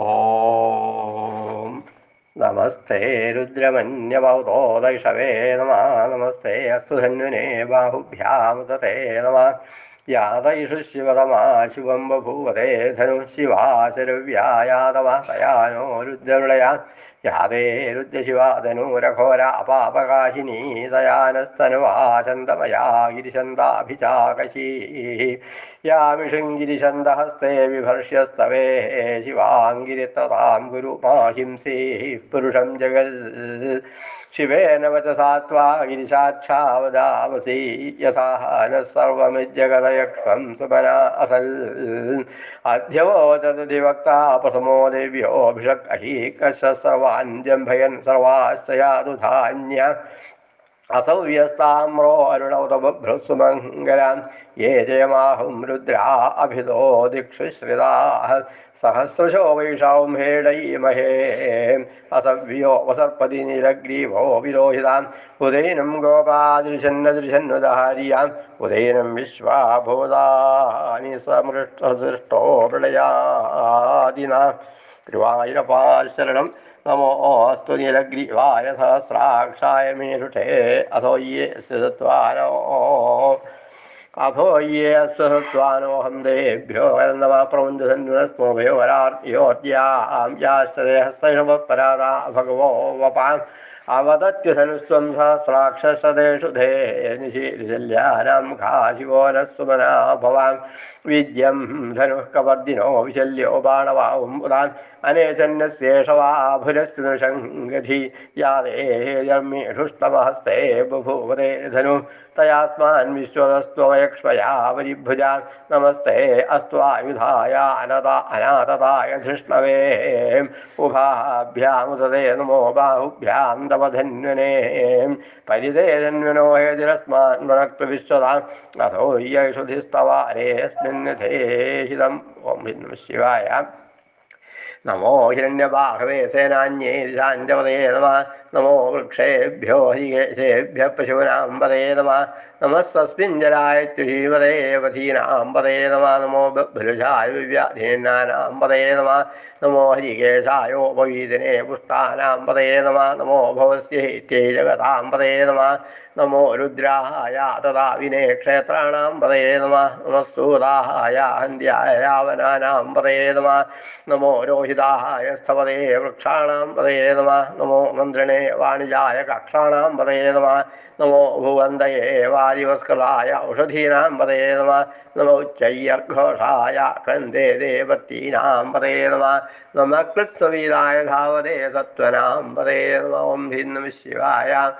ഓം നമസ്തേ രുദ്രമന്യവതോദൈഷവേ നമ നമസ്തേ അസുധന്വനേ ബാഹുഭ്യാമുതേ നമ. യാതയിഷുശിവതമാശിവം ബഭൂവതേ ധനു ശിവാശരവ്യായാതവാസയാനോ രുദ്രവിളയാൻ യാതേ രുദ്രശിവാതനൂരഘോര അപാപകാശിനീ ദയാനസ്തനുവാചന്ദമയാ ഗിരിശന്ദാഭിചാകശീ യാമിഷും ഗിരിശന്ദഹസ്തേ വിഭർഷ്യസ്തവേ ശിവാങ്കിരിത്രതാം ഗുരുമാഹിംസേ പുരുഷം ജഗൽ ശിവേന വചസാത്വാ ഗിരിശാച്ഛാവദാമസീ യഥാ സർവമിജഗതയ യക്ഷ്വം സുബന അസൽ. അധ്യവോ തദ്വക്താ പ്രഥമോ ദേവ്യോഭിഷക് അഹീകശ സർവാൻ ജംഭയൻ സർവാശയാതുധാന്യ അസവ്യസ്താമ്രോ അരുണൗതഭ്രസുമംഗലാം യേ ജയമാഹും രുദ്രാ അഭിതോ ദിക്ഷുശ്രിതാ സഹസ്രശോഭൈഷാവും ഹേടൈമഹേ. അസവ്യോ വസർപ്പതി നീലഗ്രീവോ വിരോഹിതാം. ഉദയനം ഗോപാദൃശന്നദൃശന്നുദാരിയാം ഉദയനം വിശ്വാഭൂതാനി സമൃഷ്ടോ പ്രളയാദിനാം തിരുവായൂരപാശരണം നമോ അസ്തു നീലഗ്രീവായ സഹസ്രാക്ഷായ മീഷുഷേ അധോ യേ സ്ഥിതത്വാനോ അധോ യേ സ്വഹത്വാനോഹം ദേഭ്യോ നമ പ്രമുഞ്ചസന്വസ്മോഭയോ വരാർയോർജ്യാം യാശ്രയഹസ്തൈഷവ പരാതാ ഭഗവോ വപാൻ वपाम् अवदत्युधनुस्त्वं सहस्राक्षसदेषु धे निशीर्जल्यानां घाशिवो नः सुमना भवान्। विद्यं धनुः कवर्दिनो विशल्यो बाणवाहुम्बुधान् अनेचन्यस्येषवाभुरस्य नृशङ्गधि यादेर्मेषुष्टमहस्ते बभूवरे धनु। तयास्मान् विश्वदस्त्वयक्ष्मया वरिभुजा नमस्ते अस्त्वायुधाय अनातताय धृष्णवे उभाभ्यामुदते नमो बाहुभ्यां തവധന്വനേ പരിതേധന്വനോ ഹേതിരസ്മാത്മനക്തു വിശ്വതാം. അധോ യേഷുധിസ്തവാരേസ്മിൻ ധേഹിതം ഓം ശിവായ. നമോ ഹിരണ്യബാഹവേ സേനാന്യേ ശാന്തപതേ നമ. നമോ വൃക്ഷേഭ്യോ ഹരികേശേഭ്യ പശൂനാംബതേ നമ. നമസ്തസ്മിഞ്ചരായ തുഷീമതേ വധീനാംബതേ നമ. നമോ ബലുഷായ വിവ്യാധീനാനാംബതേ നമ. നമോ ഹരികേശായോപവീതിനെ പുഷ്ടാനാംബതേ നമ. നമോ ഭവസ്യൈത്യേ ജഗതാംബതേ നമ. നമോ രുദ്രായ തഥാ വിനേ ക്ഷേത്രാണാം പതേ നമ. നമസ്തൂതാഹായ ഹന്ധ്യായ രാവനാനാം പതേ നമ. നമോ രോഹി സംഹിതായ സ്ഥപതേ വൃക്ഷാണാം പതയേ നമ. നമോ മന്ത്രിണേ വാണിജായ കക്ഷാണാം പതയേ നമ. നമോ ഭുവന്തയേ വാരിവസ്കൃതായ ഔഷധീനാം പതയേ നമ. നമോ ചയ്യർഘോഷായ ക്രന്ദേ ദേവത്തീനാം പതയേ നമ. നമ കൃത്സ്വീതായ ധാവതേ സത്വനാം പതയേ നമ. ഓം ഭിന്നം ശിവായ.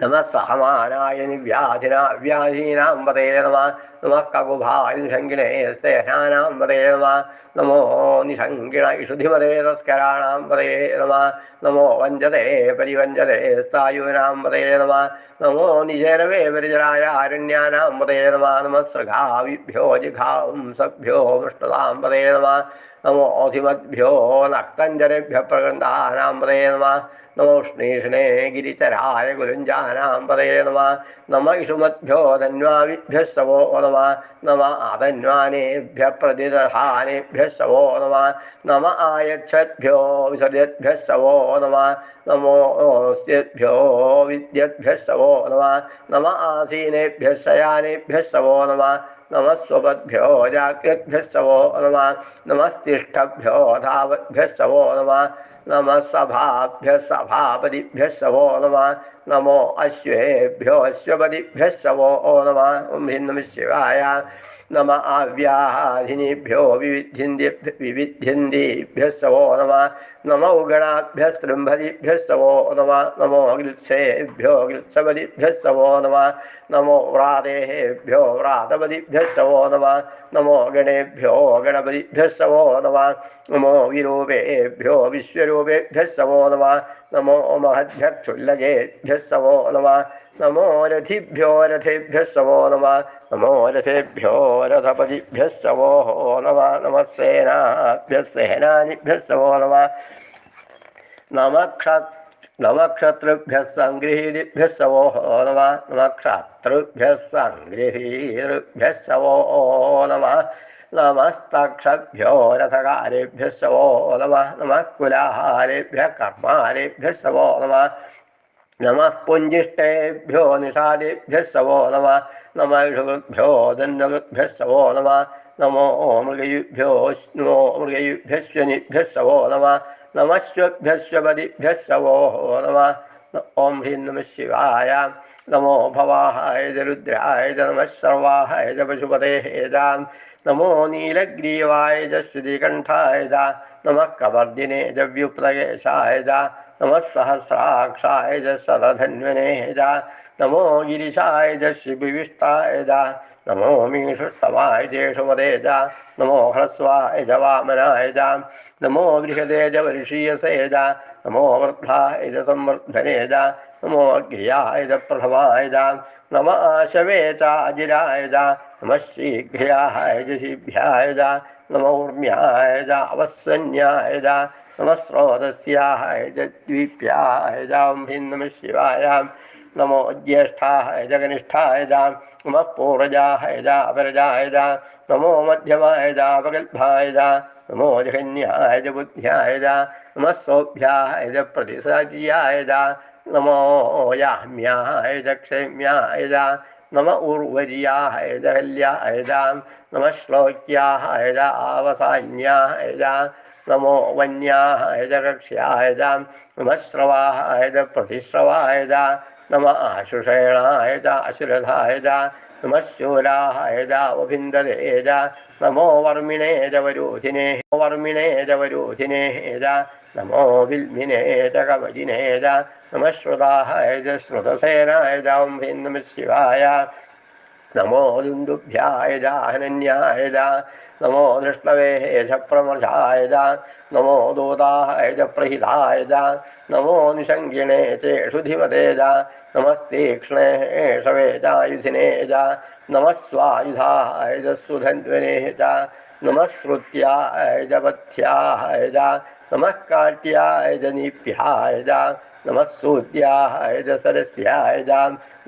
നമ സഹമാനായ നിവ്യാധിന വ്യാധീനാം പതയേ നമ. नमः ॐ भिन्नमः शिवाय नमः नमः नमः निषङ्गिणे नमः नमो इषुधिमदे नमः नमो वञ्जते परिवञ्जते स्थायूनां पदे नमः नमो निजरवे परिजराय आरण्यानां पदे नमः नमः सृघाविभ्यो जिघांसभ्यो मृष्टतां पदे नमः नमो अधिमद्भ्यो नक्तञ्जरेभ्यः प्रगन्धानां नमः नमो श्नेष्णे गिरिचराय गुरुञ्जानां पदे नमः। नम इषुमद्भ्यो धन्वाविभ्यः सवो नमः। प्रतिदधानेभ्यः सवो नमः। नम आयच्छद्भ्यो विसर्जद्भ्यः सवो नमः। नमोऽस्यभ्यो विद्यद्भ्यः सवो नमः। नम आसीनेभ्यः शयानेभ्यः सवो नमः। नमः स्वपद्भ्यो जाग्रद्भ्यः सवो नमः। नमस्तिष्ठभ्यो धावद्भ्यः सवो नमः। नमः सभाभ्यः सभापतिभ्यः सभो नमः। नमो अश्वेभ्यो अश्वपतिभ्यः सवो नमः ॐ नमः शिवाय नम आव्याधिनीभ्यो विविध्यन्ति विविध्यन्तिभ्यः सवो नमः नमो गणाभ्यः स्त्रुम्भदिभ्यः सवो नमः नमो गृत्सेभ्यो गृत्सपदिभ्यः सवो नमः नमो व्रातेभ्यो व्रातपदिभ्यः सवो नमः नमो गणेभ्यो गणपतिभ्यः सवो नमः नमो विरूपेभ्यो विश्वरूपेभ्यः सवो नमः नमो महद्भ्यक्षुल्लकेभ्यः सवो नमः नमो रथिभ्यो रथेभ्यः सवो नमः नमो रथेभ्यो रथपतिभ्यः सवो नमः नमः सेनाभ्यः सेनानिभ्यः सवो नमः नमः क्ष नमक्षत्रुभ्यः सङ्गृहीदिभ्यः सवो नमः नमक्षत्रुभ्यः सङ्गृहीतृभ्यः सवो नमः नमस्तक्षभ्यो रथकारेभ्यः सवो नमः नमः कुलाहारेभ्यः कर्मारेभ्यः सवो नमः नमः पुञ्जिष्टेभ्यो निषादेभ्यः सवो नमः नमः ऋषभ्यो दण्डभ्यः सवो नमः, नमो मृगयुभ्यो नमो मृगयुभ्यः शनिभ्यः सवो नमः नमस्वभ्यस्वपदिभ्यः सवो नमः ॐ ह्रीं नमः शिवाय, नमो भवाहाय च रुद्राय नमः सर्वाहाय पशुपतेः च नमो नीलग्रीवाय च श्रुतिकण्ठाय च नमः कवर्दिने च व्युप्तकेशाय च नमः सहस्राक्षाय च सदधन्वने च नमो गिरिशाय च शिविविष्टाय च नमो मीषुष्टवाय देशुमदे च नमो ह्रस्वाय वामनाय च नमो बृहदे च वर्षीयसे च नमो वर्धाय च संवर्धने च नमो अग्र्याय प्रथमाय च नम आशवे च अजिराय च नमः च नमो ऊर्म्याय च अवस्वन्याय च नमः स्रोतस्याय च द्वीप्याय च ह्रीं नमः ज्येष्ठाय च नमः पूर्वजाय च अपरजाय च नमो मध्यमाय च अपगल्भाय च नमो जघन्याय च बुद्ध्याय च नमः सौभ्याय च നമോയാമ്യായ ദക്ഷമ്യായ നമ ഉർവര്യായ ദഹല്യായ നമ ശ്ലോക്യായ ആവസാന്യായ നമോ വന്യായ കക്ഷ്യായ നമ ശ്രവായ പ്രതിശ്രവായ നമ ആശുഷേണായ അശുരഥായ നമശൂരാഹേജാവഭിന്ദേജ നമോ വർമ്മിണേജ വരൂധിനേ വർമ്മിണേജ വരൂധിനേജ നമോ വിൽമിനേജ കവചിനേജ നമശ്രുതാഹേജ ശ്രുതസേനായജാംഭി നമ ശിവായ നമോ ദുന്ദുഭ്യായ ജാഹനന്യായ नमो वरोधिने वर्मिणे च नमो दूताय च प्रहिताय नमो निषङ्गिणे चेषु धिमते च नमस्तीक्ष्णे शवे चायुधिने सुधन्वने च नमः श्रुत्याय च पथ्याय च नमः काट्याय च नमः सूद्याय च सरस्याय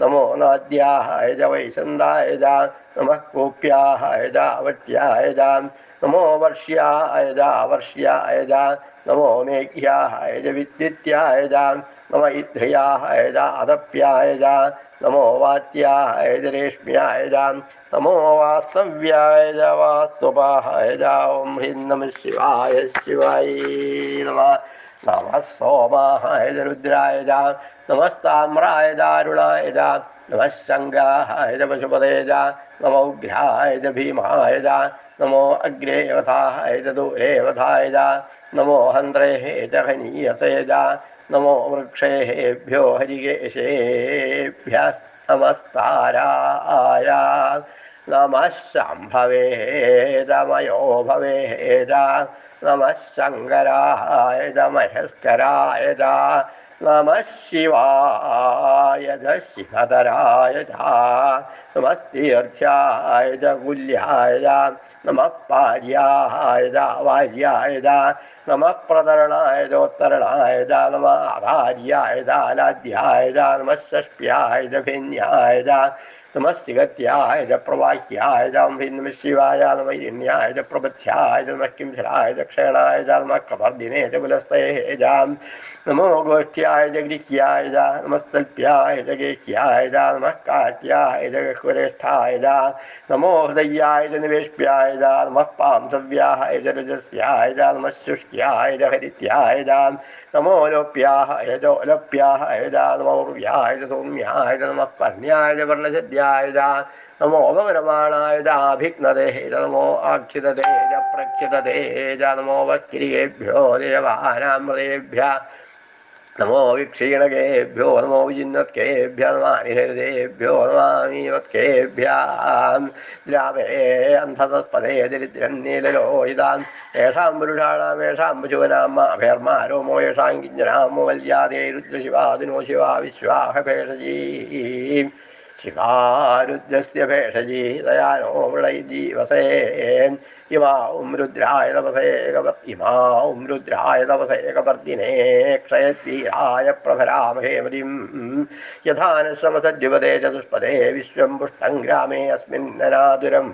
नमो नाद्याय च नमः कूप्याय च वट्याय नमो वर्ष्याय च वर्ष्याय नमो मेघ्याय च नम इद्ध्रियाय च अदप्याय नमो वात्याय च नमो वास्तव्याय च ह्रीं नमः शिवाय शिवाय नमः। नमः सोमाय च रुद्राय च नमस्ताम्राय दारुणाय च नमः पशुपते च नमो उग्राय च च नमो अग्रे वधाय च दूरे च नमो हन्द्रेः च च नमो वृक्षेभ्यो हरिकेशेभ्यः नमस्ताराय नमः शम्भवे दमयो भवेद नमः शङ्कराय दमहस्कराय च नमः शिवाय च नमस्तीर्थ्याय च नमः पार्याय वार्याय नमः प्रतरणाय चोत्तरणाय च आधार्याय च नमः षष्ट्याय भिन्याय च नमः सिगत्याय च प्रवाह्याय नमः शिवाय नमः हिरण्याय च प्रबध्याय च नमः किंसराय च क्षयणाय च कपर्दिने च पुलस्तये नमो गोष्ठ्याय च गृह्याय च नमस्तल्प्याय च च नमः काट्याय च गह्वरेष्ठाय च नमो हृदयाय च निवेश्याय च नमः पांसव्याय च रजस्याय च नमः शुष्क्याय च च नमो लोप्याय च लोप्याय च नमो उर्व्याय च सौम्याय च नमः पर्ण्याय च പ്രപഞ്ചായുധ നമോ ഗൗരമാണായുധ അഭിഘ്നദേഹേജ നമോ ആഖ്യതേജ പ്രഖ്യതേജ നമോ വക്രിയേഭ്യോ ദേവാനാമൃതേഭ്യ നമോ വിക്ഷീണകേഭ്യോ നമോ വിജിന്നത്കേഭ്യ നമാനിഹരിതേഭ്യോ നമാമീവത്കേഭ്യാം ദ്രാവേ അന്ധതസ്പദേ ദരിദ്രൻ നീലലോഹിതാൻ യേഷാം പുരുഷാണാം യേഷാം ഭുജുവനാം അഭേർമാരോമോ യേഷാം കിഞ്ഞനാമോ വല്യാദേ രുദ്രശിവാദിനോ ശിവാ വിശ്വാഹഭേഷജീ वल्यादे रुद्रशिवादिनो शिवा विश्वाह भेषजी शिवारुद्रस्य भेषजी दयानो मृळैजीवसे ഇമാം രുദ്രായ ഇമാം രുദ്രായ തപസേകവർത്തിനെ ക്ഷയത്വീരായ പ്രഭരാമഹേമതിം യഥാനശ്രമസദ്യുപതേ ചതുഷ്പദേ വിശ്വം പുഷ്ടം ഗ്രാമേ അസ്മിന്നനാതുരം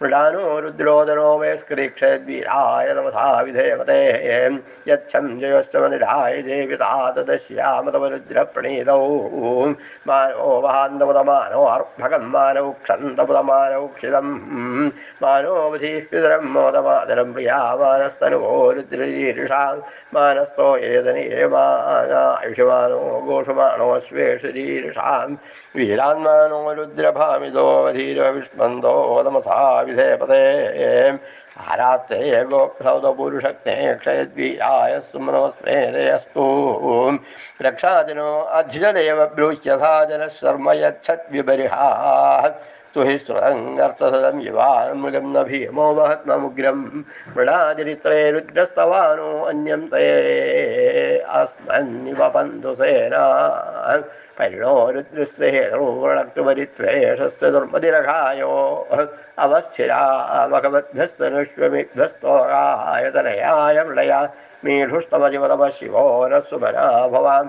മൃഡാനോ രുദ്രോദനോ വേ സ്ക്രീക്ഷയദ്വീരായ തമസാ വിധേമതേ യച്ഛഞ്ജയോസ്തമനിരായ ദേവിതാ തദ്ശ്യാമതമരുദ്രപ്രണീതൗ മാനോ വഹാന്തമുതമാനോ അർഭകം മാനൗ ക്ഷന്തമുതമാനൗ ക്ഷിതം മാനോപധീഷ്ഠിത രുദ്രം മോദമാതരം പ്രിയാമാനസ്തനുഭോരുദ്രീരുഷാം മാനസ്തോ ഏതന ഏമാന അയുഷമാനോ ഘോഷമാണോ സ്വേഷരീരുഷാം വീരാന്മാനോ രുദ്രഭാമിതോ ധീരോ വിഷ്മന്തോ തമസാ വിധേപതേ ആരാത്തേ ഗോപ്സൗതപുരുഷഗ്നേ ക്ഷയദ്വീരായ സുമനോസ്മേരയസ്തൂ രക്ഷാജനോ അധിജദേവ ബ്രൂഹ്യഥാജനശർമ്മ യച്ഛദ്വിബരിഹാ हि स्वरङ्गर्थसदं युवान् मृगं न भीमो महत्ममुग्रं मृणाचरित्रे रुद्रस्तवानो अन्यं ते अस्मन्निवपन्तु सेना परिणो रुद्रस्य हेतोर्णक्तुपरित्वेषस्य दुर्मतिरघायो अवस्थिरामकवद्भ्यस्तनुष्वमिभ्यस्तोरायतनयाय मृळया न सुमना भवान्।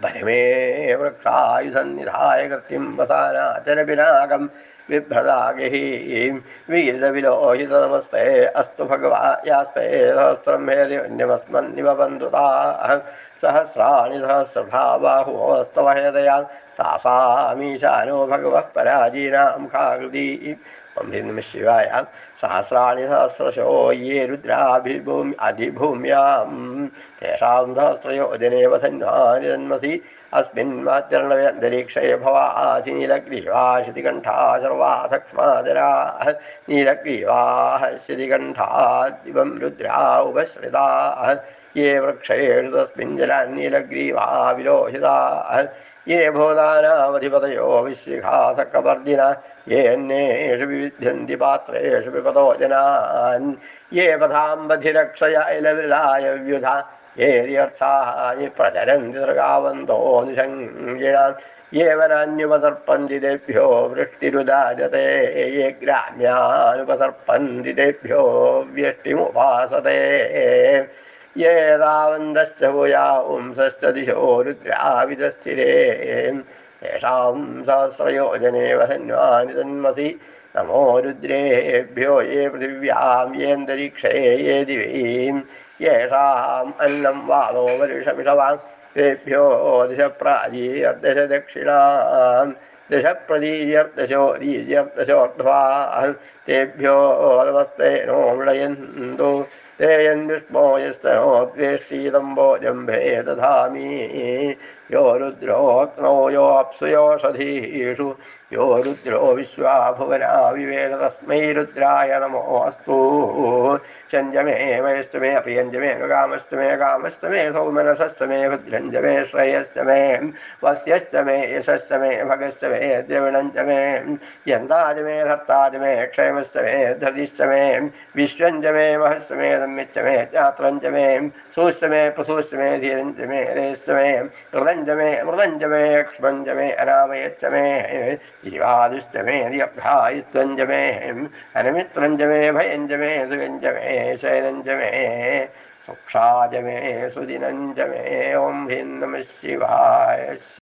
परिमे वृक्षायुधन्निधाय कृतिं वसानाचरविनागं बिभ्रदागिः वीरविलोहितनमस्ते अस्तु भगवायास्ते सहस्रं हेर्यन्यमस्मन्निवबन्धुताः सहस्राणि सहस्रभा बाहुस्तव हेदया तासामीशानो भगवः पराजीनां खाकृती ओम ह्रीं शिवाय सहस्राणि सहस्रशो ये रुद्राभिभूमि अधिभूम्यां तेषां सहस्रयोजनेव धन्वानि जन्मसि। अस्मिन्माचरणव्यन्तरिक्षे भवासि नीलग्रीवाशितिकण्ठा सर्वासक्ष्मादराः नीलग्रीवाः शितिकण्ठाः दिवं रुद्रा उपश्रिताः। ये वृक्षेषु तस्मिन् जलान्नीलग्रीवा विलोहिताः ये भूतानामधिपतयो विश्विघासकवर्दिना येऽन्येषु विविध्यन्ति पात्रेषु विपदो जनान् ये पथाम्बधिरक्षय इलविलाय व्युधा येर्यर्थानि प्रचरन्ति सृगावन्तो निषङ्गिणान् ये वनान्युपसर्पन्ति तेभ्यो वृष्टिरुदाजते ये ग्राम्यानुपसर्पन्ति तेभ्यो व्यष्टिमुपासते യേതാവന്തശ്ച പുയാംസശ്ച ദിശോ രുദ്രാവിതസ്ഥിരേൻ യേഷാം സഹസ്രയോജനേ വസന്വാനി തന്മസി നമോ രുദ്രേഭ്യോ യേ പൃഥിവ്യാം യേന്തരീക്ഷേ യേ ദിവീം യേഷാം അന്നം വാതോ വരുഷമിഷവാം തേഭ്യോ ദിശ പ്രാചീർദശ ദക്ഷിണാം ദശ പ്രതീര്യർദശോ രീര്യർദശോർധ്വാ തേഭ്യോ നമസ്തേ നോമളയന്തു തേയന്യുഷ്മോയസ്തോദ്വേഷ്ടീതം ഭോജം ഭേദധാമീ യോ രുദ്രോഗ്നോ യോപ്സുയോഷധീഷു യോ രുദ്രോ വിശ്വാഭുവനാ വിവേക തസ്മൈ രുദ്രായ നമോസ്തു ഷഞ്ചമേ വയസ്തമേ അപ്രിയഞ്ചമേ കാമസ്തമേ കാമസ്തമേ സൗമനസസ്തമേ ഭദ്രഞ്ചമേ ശ്രേയസ്തമേ വസ്യസ്തമേ യശസ്തമേ ഭഗസ്തമേ ദ്രവിണഞ്ചമേ യന്താജമേ ധർത്താജമേ ക്ഷേമസ്തമേ ധൃതിസ്തമേ വിശ്വഞ്ചമേ മഹസ്തമേ वस्यश्च मे चात्रञ्च मे सूश्च मे प्रसूश्च मे धीरञ्च मे रेश्च मे कृतञ्च मे मृदञ्च मे क्ष्मञ्च मे अनामयच्च मे जीवादिश्च मे ॐ ह्रीं नमः शिवाय।